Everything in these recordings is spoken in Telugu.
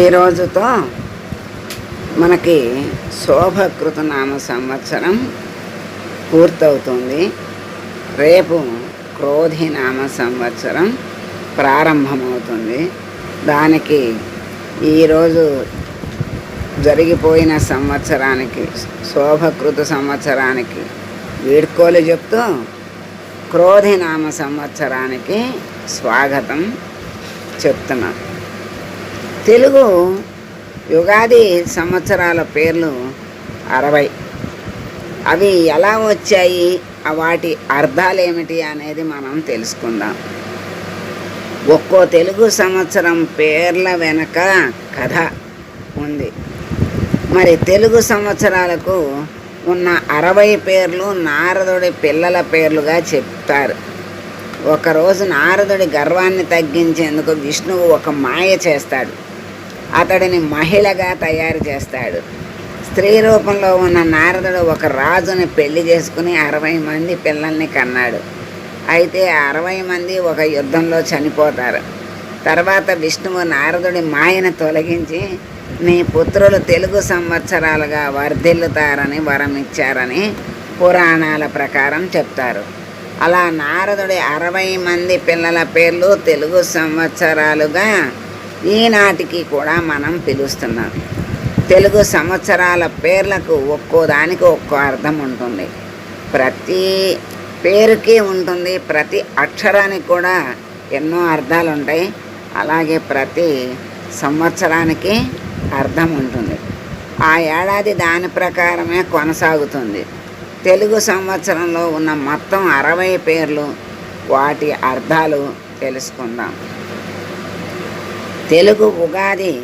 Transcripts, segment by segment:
ఈ రోజుతో మనకి శోభకృత నామ సంవత్సరం పూర్తవుతుంది. రేపు క్రోధి నామ సంవత్సరం ప్రారంభమవుతుంది. దానికి ఈరోజు జరిగిపోయిన సంవత్సరానికి శోభకృత సంవత్సరానికి వీడ్కోలు చెప్తూ క్రోధి నామ సంవత్సరానికి స్వాగతం చెప్తున్నాను. తెలుగు యుగాది సంవత్సరాల పేర్లు అరవై. అవి ఎలా వచ్చాయి? వాటి అర్థాలు ఏమిటి అనేది మనం తెలుసుకుందాం. ఒక్కో తెలుగు సంవత్సరం పేర్ల వెనక కథ ఉంది. మరి తెలుగు సంవత్సరాలకు ఉన్న అరవై పేర్లు నారదుడి పిల్లల పేర్లుగా చెప్తారు. ఒకరోజు నారదుడి గర్వాన్ని తగ్గించేందుకు విష్ణువు ఒక మాయ చేస్తాడు. అతడిని మహిళగా తయారు చేస్తాడు. స్త్రీ రూపంలో ఉన్న నారదుడు ఒక రాజుని పెళ్ళి చేసుకుని అరవై మంది పిల్లల్ని కన్నాడు. అయితే అరవై మంది ఒక యుద్ధంలో చనిపోతారు. తర్వాత విష్ణువు నారదుడి మాయను తొలగించి నీ పుత్రులు తెలుగు సంవత్సరాలుగా వర్ధిల్లుతారని వరం ఇచ్చారని పురాణాల ప్రకారం చెప్తారు. అలా నారదుడి అరవై మంది పిల్లల పేర్లు తెలుగు సంవత్సరాలుగా ఈనాటికి కూడా మనం పిలుస్తున్నాం. తెలుగు సంవత్సరాల పేర్లకు ఒక్కో దానికి ఒక్కో అర్థం ఉంటుంది. ప్రతి పేరుకి ఉంటుంది. ప్రతి అక్షరానికి కూడా ఎన్నో అర్థాలు ఉంటాయి. అలాగే ప్రతి సంవత్సరానికి అర్థం ఉంటుంది. ఆ ఏడాది దాని ప్రకారమే కొనసాగుతుంది. తెలుగు సంవత్సరంలో ఉన్న మొత్తం అరవై పేర్లు వాటి అర్థాలు తెలుసుకుందాం. తెలుగు ఉగాది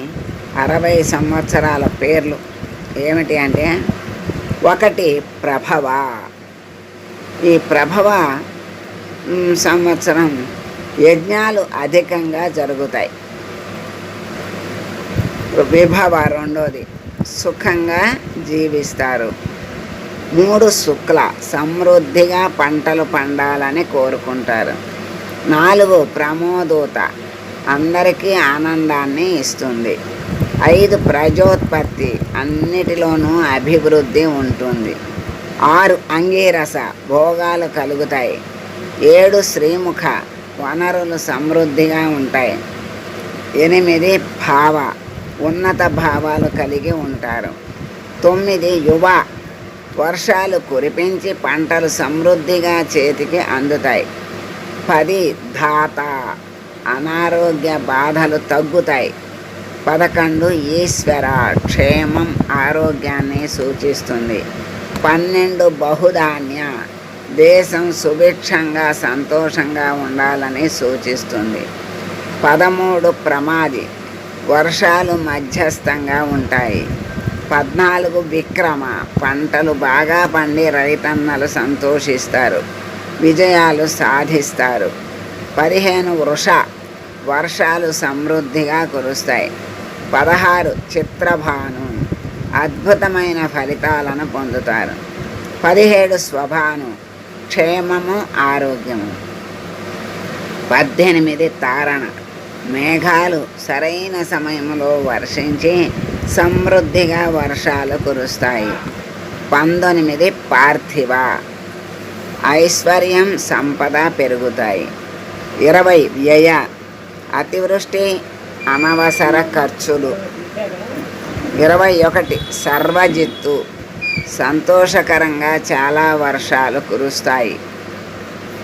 అరవై సంవత్సరాల పేర్లు. ఏమిటి అంటే ఒకటి ప్రభవ. ఈ ప్రభవ సంవత్సరం యజ్ఞాలు అధికంగా జరుగుతాయి. విభవ రెండోది సుఖంగా జీవిస్తారు. మూడు శుక్ల సమృద్ధిగా పంటలు పండాలని కోరుకుంటారు. నాలుగు ప్రమోదూత అందరికీ ఆనందాన్ని ఇస్తుంది. ఐదు ప్రజోత్పత్తి అన్నిటిలోనూ అభివృద్ధి ఉంటుంది. ఆరు అంగీరస భోగాలు కలుగుతాయి. ఏడు శ్రీముఖ వనరులు సమృద్ధిగా ఉంటాయి. ఎనిమిది భావ ఉన్నత భావాలు కలిగి ఉంటారు. తొమ్మిది యువ వర్షాలు కురిపించి పంటలు సమృద్ధిగా చేతికి అందుతాయి. పది ధాత అనారోగ్య బాధలు తగ్గుతాయి. పదకొండు ఈశ్వర క్షేమం ఆరోగ్యాన్ని సూచిస్తుంది. పన్నెండు బహుధాన్య. దేశం సుభిక్షంగా సంతోషంగా ఉండాలని సూచిస్తుంది. పదమూడు ప్రమాది. వర్షాలు మధ్యస్థంగా ఉంటాయి. పద్నాలుగు విక్రమ. పంటలు బాగా పండి రైతన్నలు సంతోషిస్తారు. విజయాలు సాధిస్తారు. పదిహేను వృష. వర్షాలు సమృద్ధిగా కురుస్తాయి. పదహారు చిత్రభాను అద్భుతమైన ఫలితాలను పొందుతారు. పదిహేడు స్వభాను క్షేమము ఆరోగ్యము. పద్దెనిమిది తారణ మేఘాలు సరైన సమయంలో వర్షించి సమృద్ధిగా వర్షాలు కురుస్తాయి. పంతొమ్మిది పార్థివ ఐశ్వర్యం సంపద పెరుగుతాయి. ఇరవై వ్యయ అతివృష్టి అనవసర ఖర్చులు. ఇరవై ఒకటి సర్వజిత్తు. సంతోషకరంగా చాలా వర్షాలు కురుస్తాయి.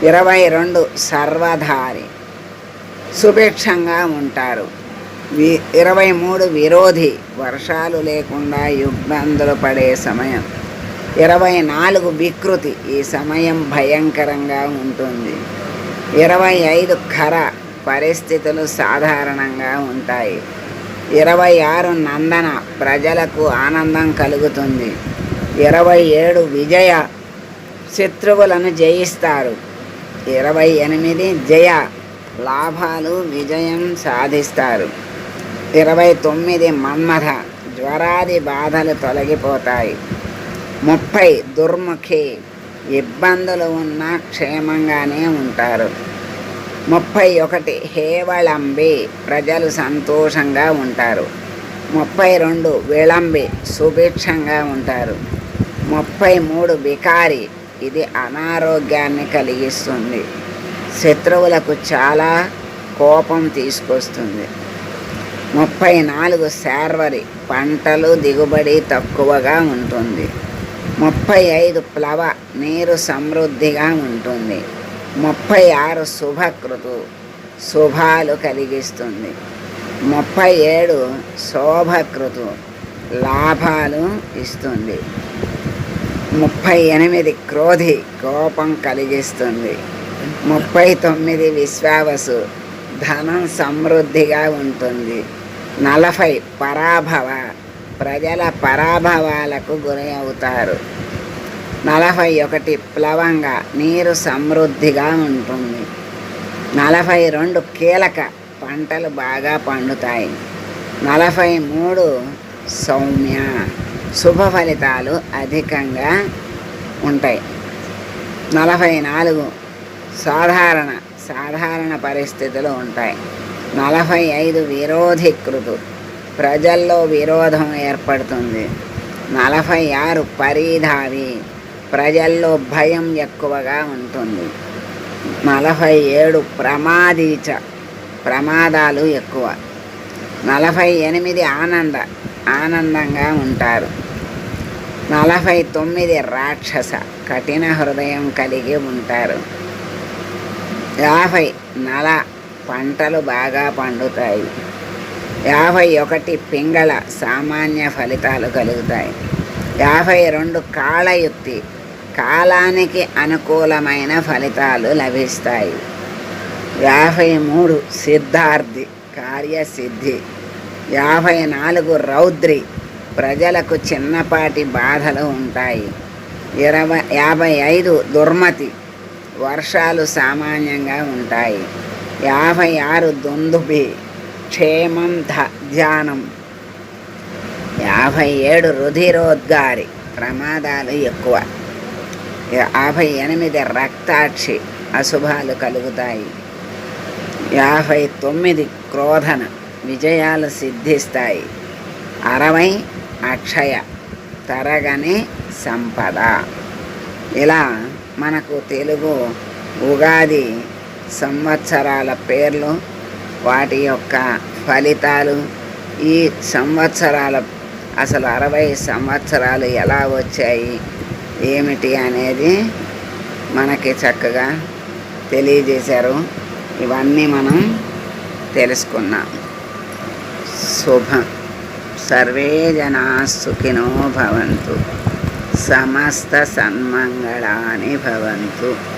ఇరవై రెండు సర్వధారి. సుభిక్షంగా ఉంటారు. వి ఇరవై మూడు విరోధి. వర్షాలు లేకుండా ఇబ్బందులు పడే సమయం. ఇరవై నాలుగు వికృతి. ఈ సమయం భయంకరంగా ఉంటుంది. ఇరవై ఐదు ఖర. పరిస్థితులు సాధారణంగా ఉంటాయి. ఇరవై ఆరు నందన ప్రజలకు ఆనందం కలుగుతుంది. ఇరవై ఏడు విజయ శత్రువులను జయిస్తారు. ఇరవై ఎనిమిది జయ లాభాలు విజయం సాధిస్తారు. ఇరవై తొమ్మిది మన్మథ జ్వరాది బాధలు తొలగిపోతాయి. ముప్పై దుర్ముఖి ఇబ్బందులు ఉన్నా క్షేమంగానే ఉంటారు. ముప్పై ఒకటి హేవళంబి ప్రజలు సంతోషంగా ఉంటారు. ముప్పై రెండు విళంబి సుభిక్షంగా ఉంటారు. ముప్పై మూడు వికారి ఇది అనారోగ్యాన్ని కలిగిస్తుంది. శత్రువులకు చాలా కోపం తీసుకొస్తుంది. ముప్పై నాలుగు శార్వరి పంటలు దిగుబడి తక్కువగా ఉంటుంది. ముప్పై ఐదు ప్లవ నీరు సమృద్ధిగా ఉంటుంది. ముప్పై ఆరు శుభకృతు శుభాలు కలిగిస్తుంది. ముప్పై ఏడు శోభకృతు లాభాలు ఇస్తుంది. ముప్పై ఎనిమిది క్రోధి కోపం కలిగిస్తుంది. ముప్పై తొమ్మిది విశ్వావసు ధనం సమృద్ధిగా ఉంటుంది. నలభై పరాభవ ప్రజల పరాభవాలకు గురి అవుతారు. నలభై ఒకటి ప్లవంగా నీరు సమృద్ధిగా ఉంటుంది. నలభై రెండు కీలక పంటలు బాగా పండుతాయి. నలభై మూడు సౌమ్య శుభ ఫలితాలు అధికంగా ఉంటాయి. నలభై నాలుగు సాధారణ సాధారణ పరిస్థితులు ఉంటాయి. నలభై ఐదు విరోధీకృతు ప్రజల్లో విరోధం ఏర్పడుతుంది. నలభై ఆరు పరిధావి ప్రజల్లో భయం ఎక్కువగా ఉంటుంది. నలభై ఏడు ప్రమాదీచ ప్రమాదాలు ఎక్కువ. నలభై ఎనిమిది ఆనంద ఆనందంగా ఉంటారు. నలభై తొమ్మిది రాక్షస కఠిన హృదయం కలిగి ఉంటారు. యాభై నల పంటలు బాగా పండుతాయి. యాభై ఒకటి పింగళ సామాన్య ఫలితాలు కలుగుతాయి. యాభై రెండు కాళయుక్తి కాలానికి అనుకూలమైన ఫలితాలు లభిస్తాయి. యాభై మూడు సిద్ధార్థి కార్యసిద్ధి. యాభై నాలుగు రౌద్రి ప్రజలకు చిన్నపాటి బాధలు ఉంటాయి. ఇరవై యాభై ఐదు దుర్మతి వర్షాలు సామాన్యంగా ఉంటాయి. యాభై ఆరు దుందుబి క్షేమం ధ ధ్యానం. యాభై ఏడు రుధిరోద్గారి ప్రమాదాలు ఎక్కువ. యాభై ఎనిమిది రక్తాక్షి అశుభాలు కలుగుతాయి. యాభై తొమ్మిది క్రోధన విజయాలు సిద్ధిస్తాయి. అరవై అక్షయ తరగని సంపద. ఇలా మనకు తెలుగు ఉగాది సంవత్సరాల పేర్లు వాటి యొక్క ఫలితాలు ఈ సంవత్సరాల అసలు అరవై సంవత్సరాలు ఎలా వచ్చాయి ఏమిటి అనేది మనకి చక్కగా తెలియజేశారు. ఇవన్నీ మనం తెలుసుకున్నాం. శుభం. సర్వే జనా సుఖినో భవంతు. సమస్త సన్మంగళాని భవంతు.